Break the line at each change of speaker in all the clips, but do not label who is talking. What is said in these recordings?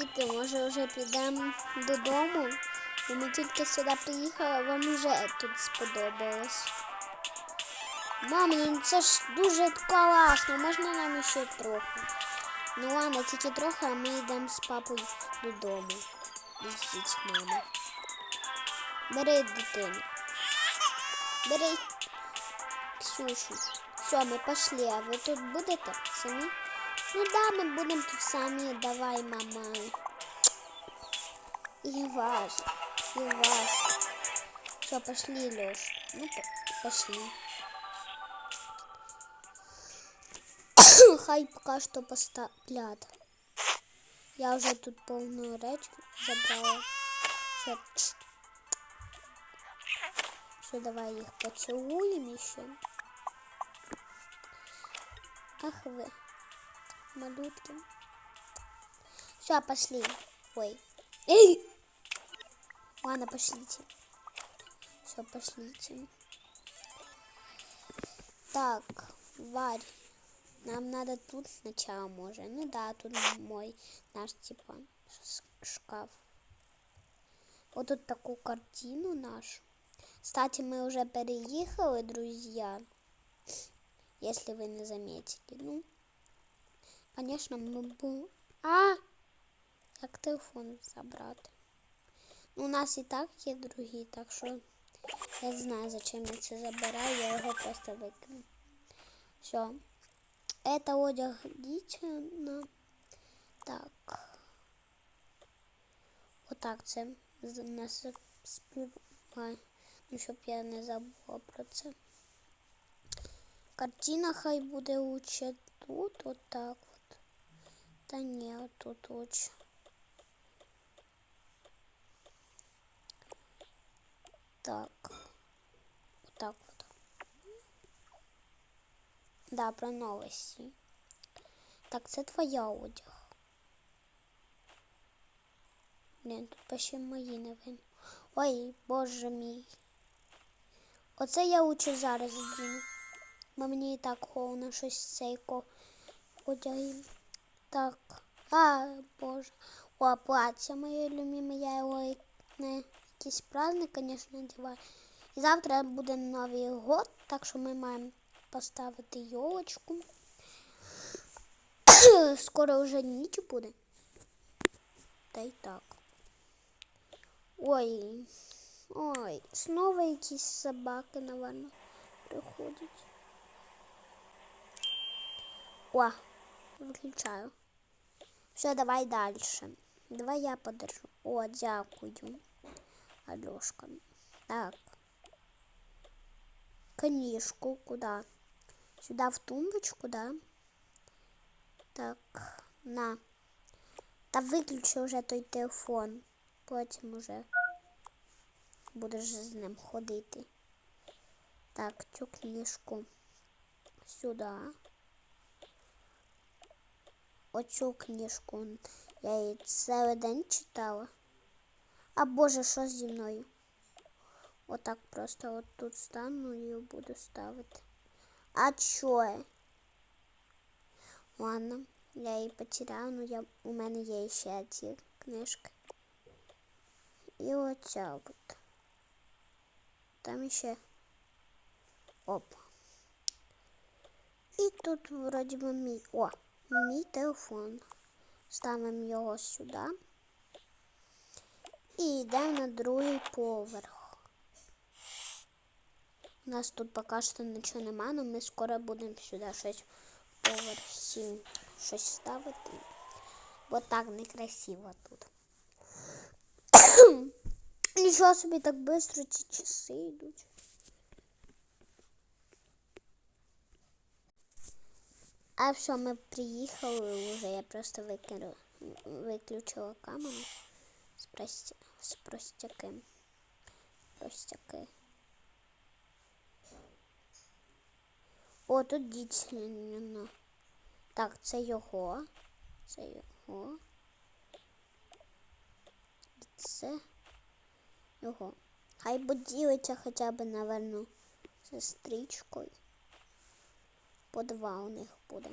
Діти, може вже підемо додому? Бо ми тільки сюди приїхали, вам вже тут сподобалось. Мам, ну це ж дуже класно, можна нам ще трохи. Ну ладно, тільки трохи, а ми йдемо з папою додому. І з дітьми. Бери дитину. Бери Ксюшу. Все, ми пошли, а ви тут будете самі? Ну да, ми будемо тут самі. Давай, мама. І вас, і вас. Все, пошли, Леш. Ну, по- пошли. Хай поки що поставлять. Я вже тут повну речь забрала. Все, чш. Все, давай їх поцілуємо ще. Ах вы, малютки. Все, пошли. Ой. Эй! Ладно, пошлите. Все, пошлите. Так, Варь. Нам надо тут сначала, може. Ну да, тут мой наш типа шкаф. Вот тут такую картину нашу. Кстати, мы уже переехали, друзья. Если вы не заметили. Ну, конечно, мы бы... А! Як телефон забрати? Ну, у нас і так є другі, так що я знаю, зачем я це забираю, я його просто викину. Все. Это одяг дітям. Так. Отак це з- нас співає. Ну, щоб я не забула про це. Картина хай буде лучше тут, отак от. Та ні, тут лучше. Так. Отак от. Да, про новості. Так, це твоя одяг. Блін, тут ще мої новини. Ой, боже мій. Оце я лучше зараз одіну. Бо мені і так холодно щось цейко одягів. Так. А, боже. О, плаття моє любиме, я як на якийсь праздник, звісно, одягаю. І завтра буде Новий год, так що ми маємо поставити йолочку. Скоро вже ніч буде. Та й так. Ой. Ой, снова якісь собаки, напевно, приходять. О, виключаю. Все, давай дальше. Давай я подержу. О, дякую. Алешка. Так. Книжку куда? Сюда в тумбочку, да? Так, на. Та виключи вже той телефон. Потім уже будеш з ним ходити. Так, цю книжку сюди. Оцю книжку я її цілий день читала. А боже, що зі мною? Отак просто от тут стану і буду ставити. А чо? Ладно, я її потеряла, ну я, у мене є ще ці книжки. І оця от. Там ще. Оп. І тут вроді би мій. О, мій телефон. Ставимо його сюди. І йдемо на другий поверх. У нас тут поки що нічого немає, але ми скоро будемо сюди щось поверх 7 щось ставити. Бо так некрасиво тут. Нічого собі так швидко ці часи йдуть. А все, ми приїхали вже. Я просто викину, виключила камеру з, простя, з простяки. Простяки. О, тут дійсно. Так, це його. Це його. Це його. Хай поділиться хоча б, наверно, сестричкою. По два у них буде.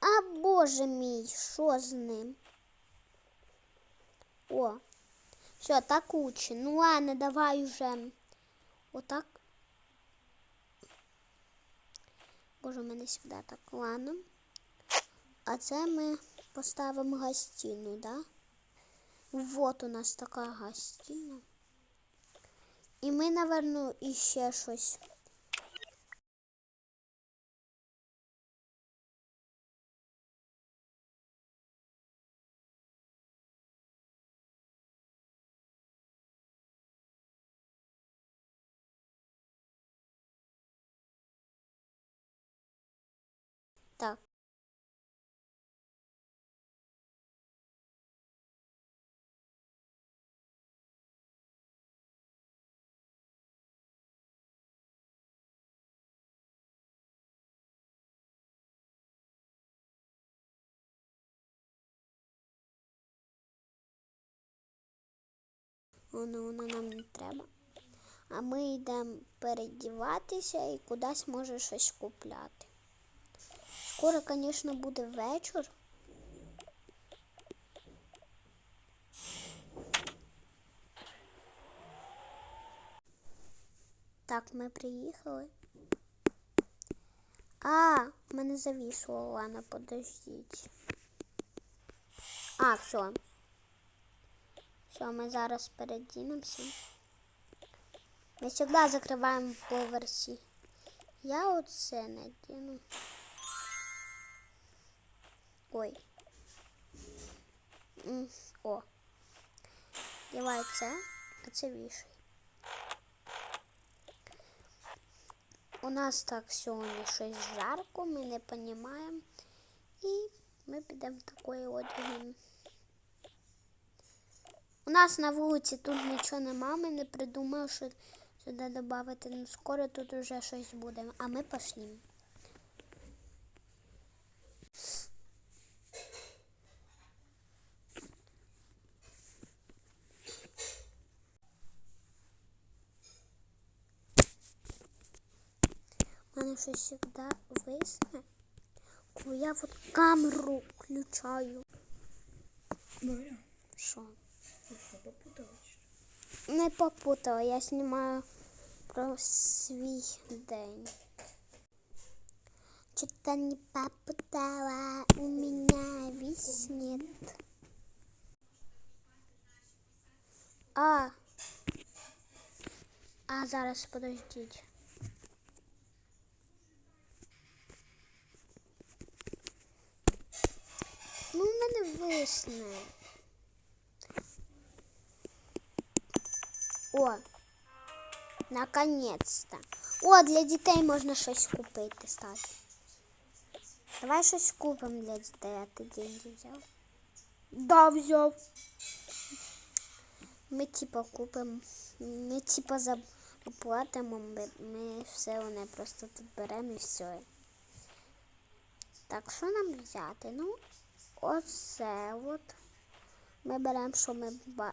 А боже мій, що з ним? О, все, так лучше. Ну ладно, давай уже. Отак. Боже, у мене сюди так. Ладно. А це ми поставимо гостину, да? Вот у нас така гостина. І ми, наверно, іще щось. Воно, воно нам не треба. А ми йдемо передіватися і кудись може щось купляти. Скоро, звісно, буде вечір. Так, ми приїхали. А, мене завісло, ладно, подождіть. А, все. Все, ми зараз передінемося. Ми завжди закриваємо по версії. Я оце надіну. Ой. О. Дівай це, а це вішай. У нас так сьогодні щось жарко, ми не розуміємо. І ми підемо такою одягом. У нас на вулиці тут нічого нема, ми не придумали, що сюди додати. Ну, скоро тут вже щось буде, а ми пошли. У мене щось завжди висне, коли я от камеру включаю. Що?
Що?
Не попутала, я знімаю про свій день. Что-то не попутала, у меня виснет. А. А зараз подождіть. Ну, в мене висне. О, наконец-то. О, для дітей можна щось купити, кстати. Давай щось купимо для дітей, а ти деньги взяв? Да, взяв. Ми типа купимо, ми типа заплатимо, ми, ми все вони просто тут беремо і все. Так, що нам взяти? Ну, оце от. Ми беремо, що ми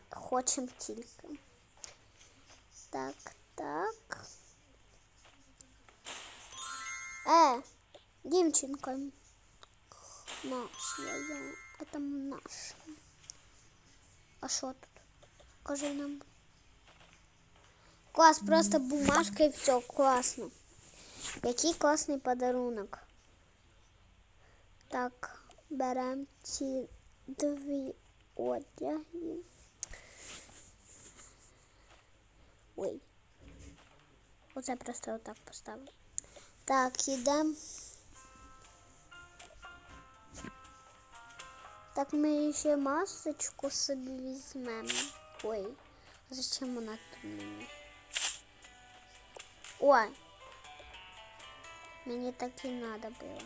хочемо тільки. Так, так. Э, дівчинка. Наш, я, я. Это наш. А що тут? Кажи нам. Клас, просто бумажка і все, класно. Який класний подарунок. Так, беремо ці дві одяги. Ой. Оце просто отак поставлю. Так, йдемо. Так, ми ще масочку собі візьмемо. Ой, зачем вона тут мені? Ой. Мені так і треба було.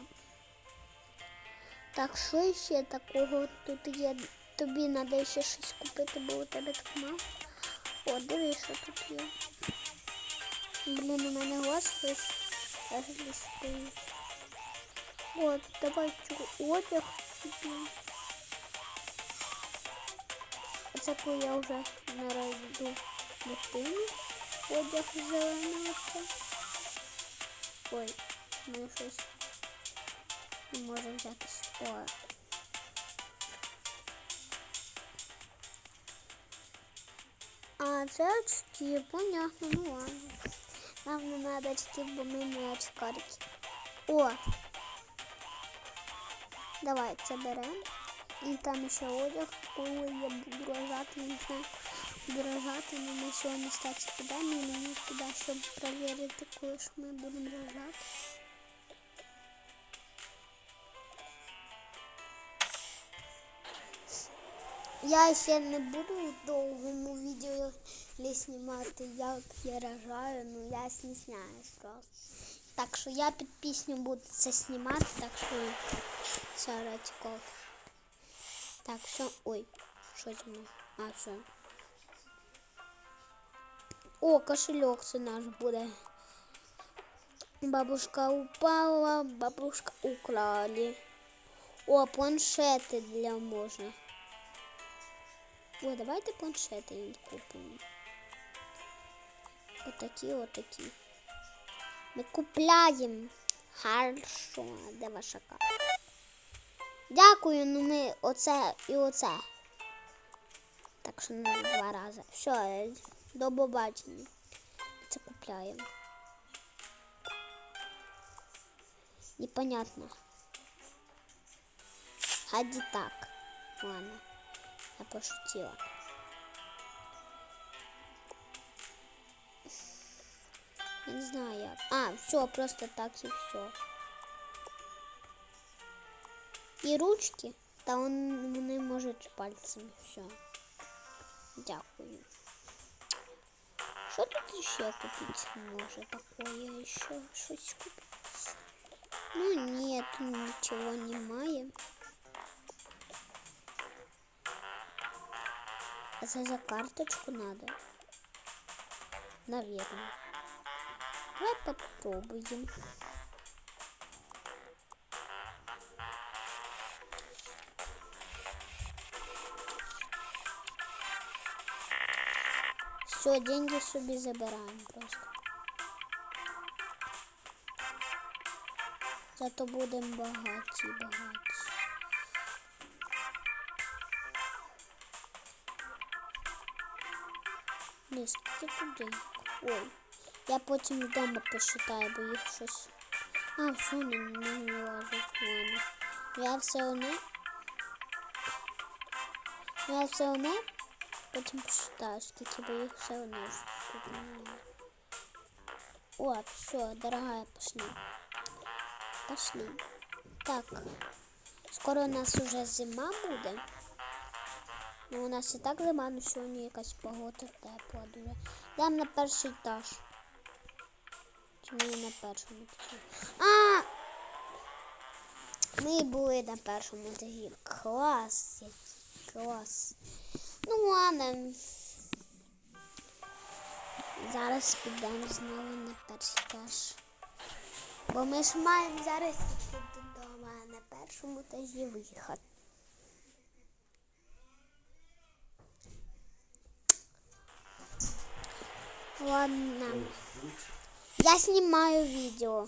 Так, що ще такого тут є? Тобі треба ще щось купити, бо у тебе так мало. О, дивись, тут є. Блін, у мене господи взагалі стоїть. От, давай одяг собі. Оце коли я вже нарайду дитину. Одяг зеленого. це. Ой, мене щось. Не може взятись. О. А, це очки, понятно, ну ладно. Нам не надо очки, бо ми не очкарики. О! Давай це беремо. І там ще одяг, коли я буду рожати, не знаю, буду рожати, але ми сьогодні стати підемо, і мені туди, щоб перевірити, коли ж ми будемо рожати. Я ще не буду в довгому відео знімати, як я рожаю, ну я стісняюсь просто. Так що я під пісню буду це знімати, так що Саратьков. Так, все. Ой, що зі мною? А, все. О, кошельок це наш буде. Бабушка упала, бабушка украли. О, планшети для можна. О, давайте планшети їм купимо. Отакі, отакі. Ми купляємо. Хорошо, де ваша карта? Дякую, ну ми оце і оце. Так що не два рази. Все, до побачення. Це купляємо. Непонятно. Хаді так. Ладно. Я пошутила. Я не знаю як. А, все, просто так і все. І ручки, та он, вони можуть пальцями. Все. Дякую. Що тут ще купити може такое? Ще щось купити? Ну ні, тут нічого немає. Це за карточку надо? Наверное. Давай попробуем. Все, деньги собі забираємо просто. Зато будемо багаті, багаті. Ні, скільки тут денег? Ой. Я потім вдома посчитаю, бо їх щось. А, все, не, не, не важить. Ладно. Я все одне. Я все одне. Потім посчитаю, скільки бо їх все одне ж тут немає. О, все, дорогая, пошли. Пошли. Так. Скоро у нас уже зима буде. Ну, у нас і так зима, але сьогодні якась погода тепла дуже. Йдемо на перший етаж. Чи ми на першому етажі? А! Ми були на першому етажі. Клас, клас. Ну ладно. Зараз підемо знову на перший етаж. Бо ми ж маємо зараз йти додому, на першому етажі виїхати. Ладно. Я снимаю видео.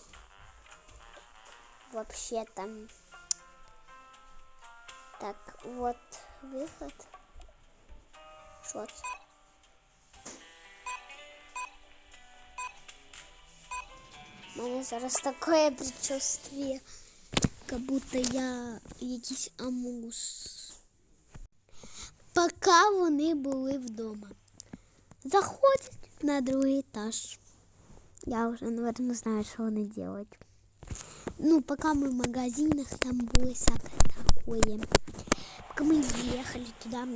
Вообще там. Так, вот выход. Что? У мене зараз таке предчувствие, как будто я якийсь амус. Поки вони були вдома. Заходять на другий етаж. Я уже, наверное, знаю, что они делать. Ну, пока мы в магазинах, там было всякое такое. Пока мы ехали туда,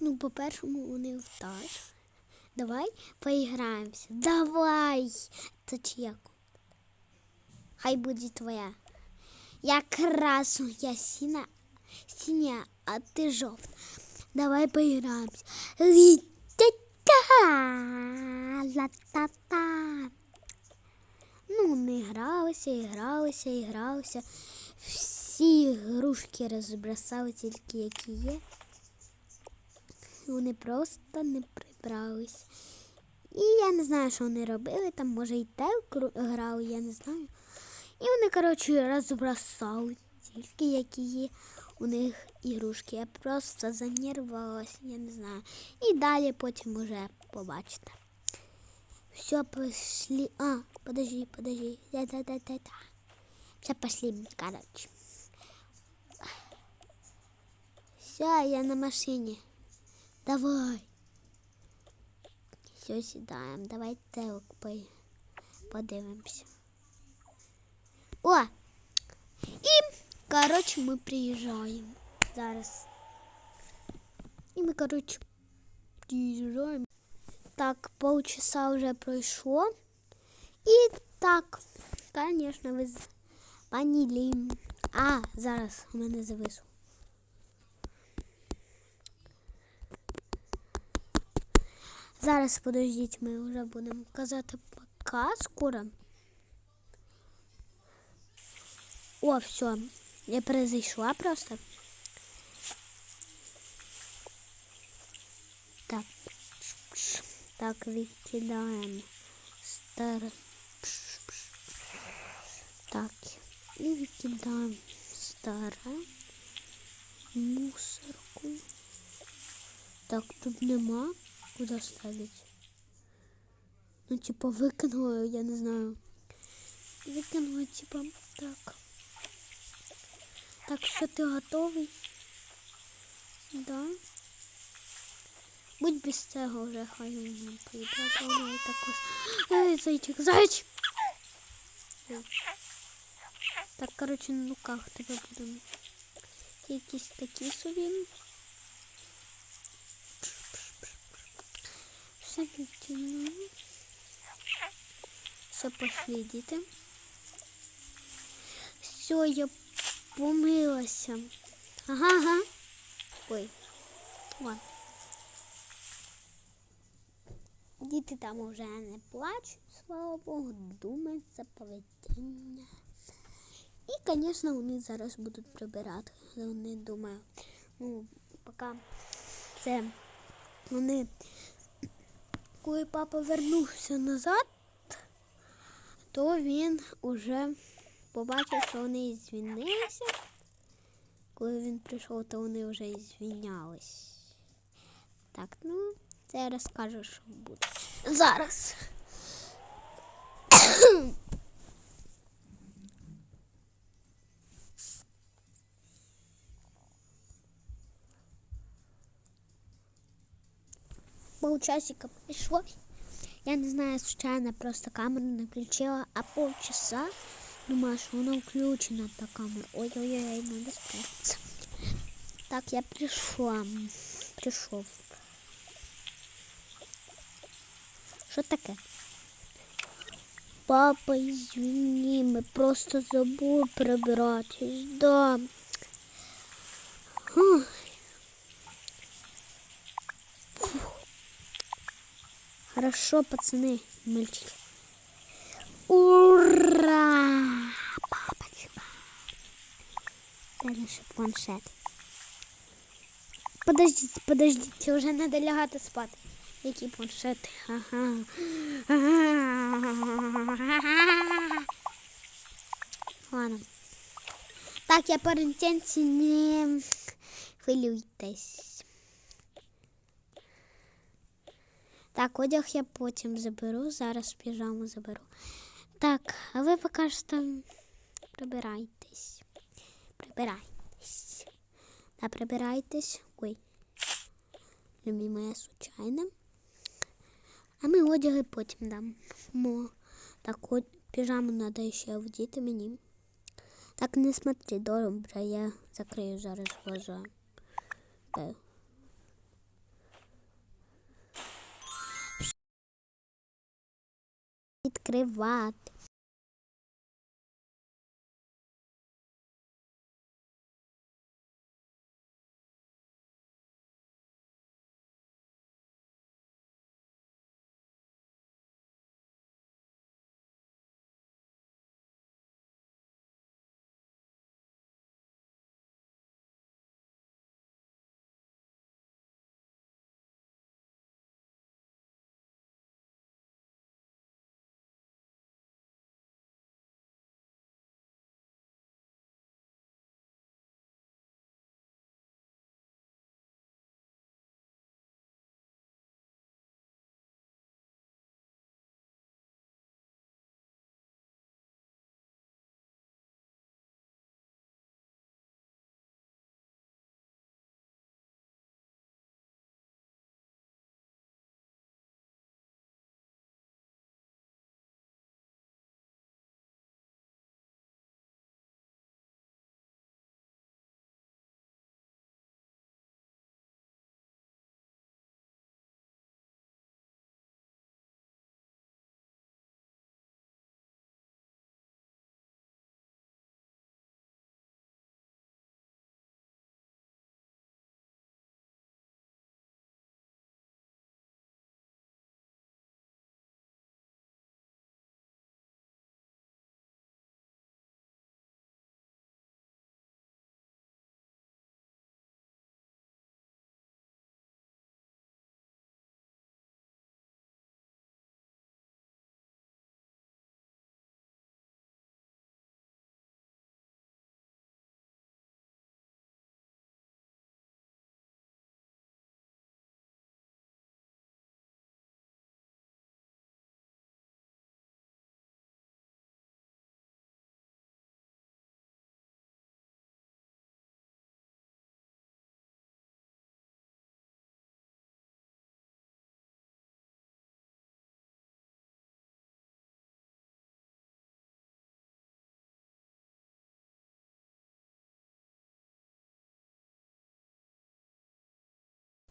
ну, по-першому, вони в этаж. Давай поиграемся. Давай! Це чия комната? Хай буде твоя. Я красу, я сіна, синяя, а ты жовта. Давай поиграемся. Ля-та-та, ла-та-та. Ну, ми гралися, і гралися, і гралися. Всі ігрушки розбросали тільки які є. Вони просто не прибрались. І я не знаю, що вони робили. Там, може, і те грали, я не знаю. І вони, коротше, розбросали тільки які є у них ігрушки. Я просто занервувалася, я не знаю. І далі потім уже побачите. Все, пошли. А, подожди, подожди. Да-да-да-да-да. Все, пошли, короче. Все, я на машине. Давай. Все, сідаємо. Давай телек по- подивимося. О! І, коротше, ми приїжджаємо зараз. І ми, коротше, приїжджаємо. Так, полчаса вже пройшло. І так, звісно, ви з- поняли. А, зараз у мене зависло. Зараз подождіть, ми вже будемо казати пока скоро. О, все. Я перезайшла просто. Так. Так, відкидаємо старе. Так. І відкидаємо старе. Мусорку. Так, тут нема. Куда ставить? Ну, типа, выкинула, я не знаю. Выкинула, типа, так. Так, все, ты готовий? Да. Будь без цього вже, хай він прийде, так зайчик, зайчик! Так, коротше, на руках тебе будемо. Якісь такі собі. Все відтягнули. Все, пошли, діти. Все, я помилася. Ага, ага. Ой. Ладно. Діти там вже не плачуть, слава Богу, думають за поведіння. І, звісно, вони зараз будуть прибирати. Вони думаю, ну, поки це вони коли папа вернувся назад, то він уже побачив, що вони звільнилися. Коли він прийшов, то вони вже звільнялись. Так, ну, це я розкажу, що буде. Зараз. полчасика пришло. Я не знаю, случайно просто камеру не включила, а полчаса думаю, что она включена та камера. Ой-ой-ой, надо спрятаться. Так, я пришла. Пришел. Что таке? Папа, извини, мы просто забыли прибиратись. Да. Ой. Хорошо, пацаны, мальчики. Ура! Дай планшет. Подождите, подождите, уже надо лягати спати. Які планшети? Ага. Ладно. Так, я по рентенці не хвилюйтесь. Так, одяг я потім заберу, зараз піжаму заберу. Так, а ви поки що прибирайтесь. Прибирайтесь. Да, прибирайтесь. Ой. Любимая случайно. А ми одяги потім дамо. Так, от піжаму треба ще вдіти мені. Так, не смотри, добре, я закрию зараз глаза. Так. Відкривати.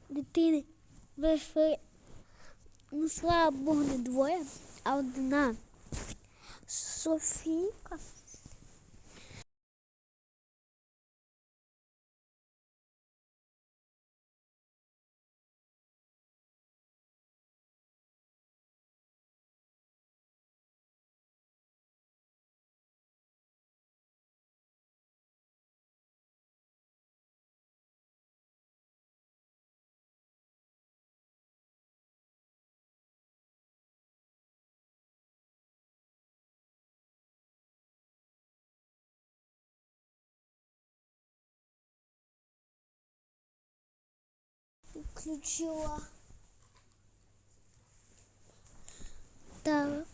Дитини вийшли, ну, слава Богу, не двоє, а одна Софійка. Включила. Так.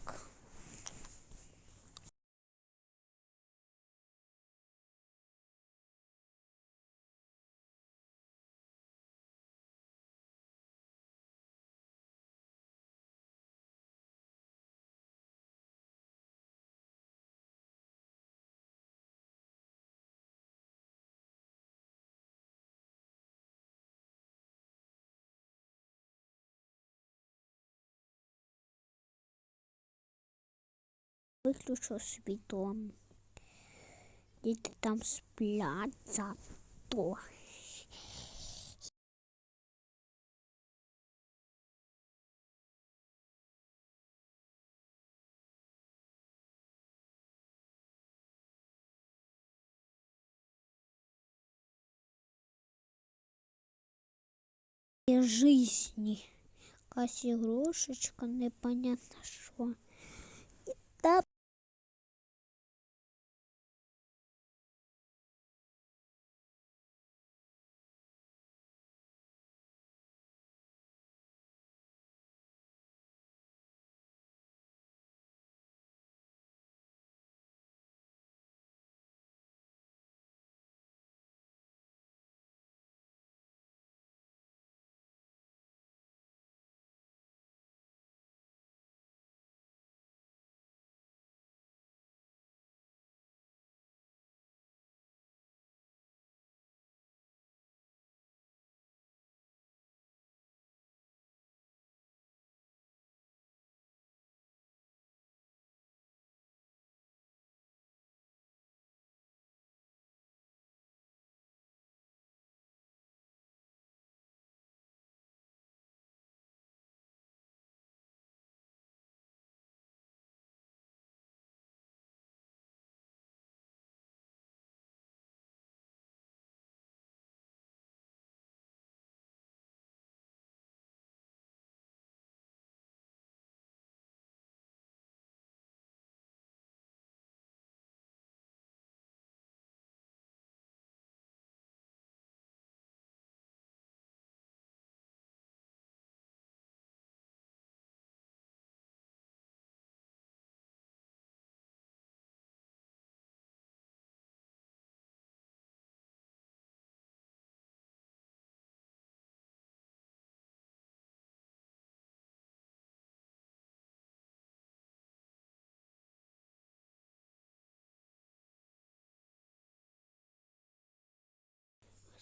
Виключу світло. Діти там сплять зато. И жизни. Якась ігрушечка, непонятно що. І та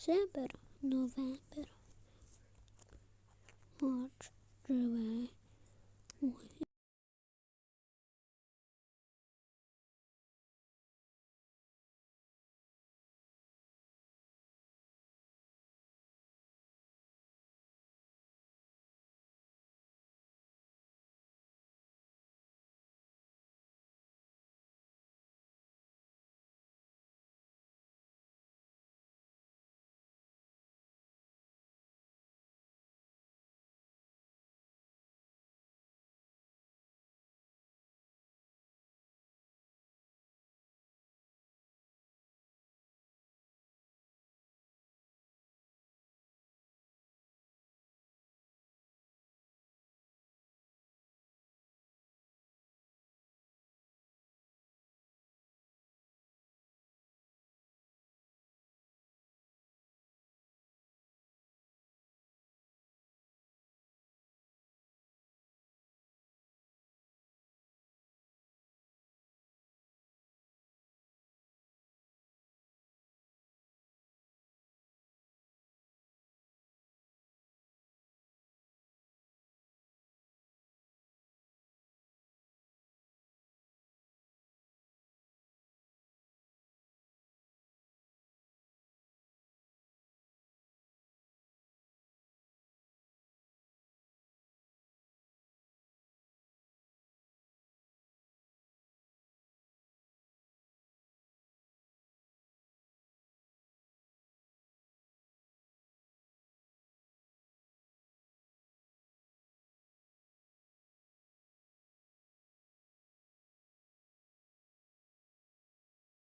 Сепер новембер. От живе. Ой.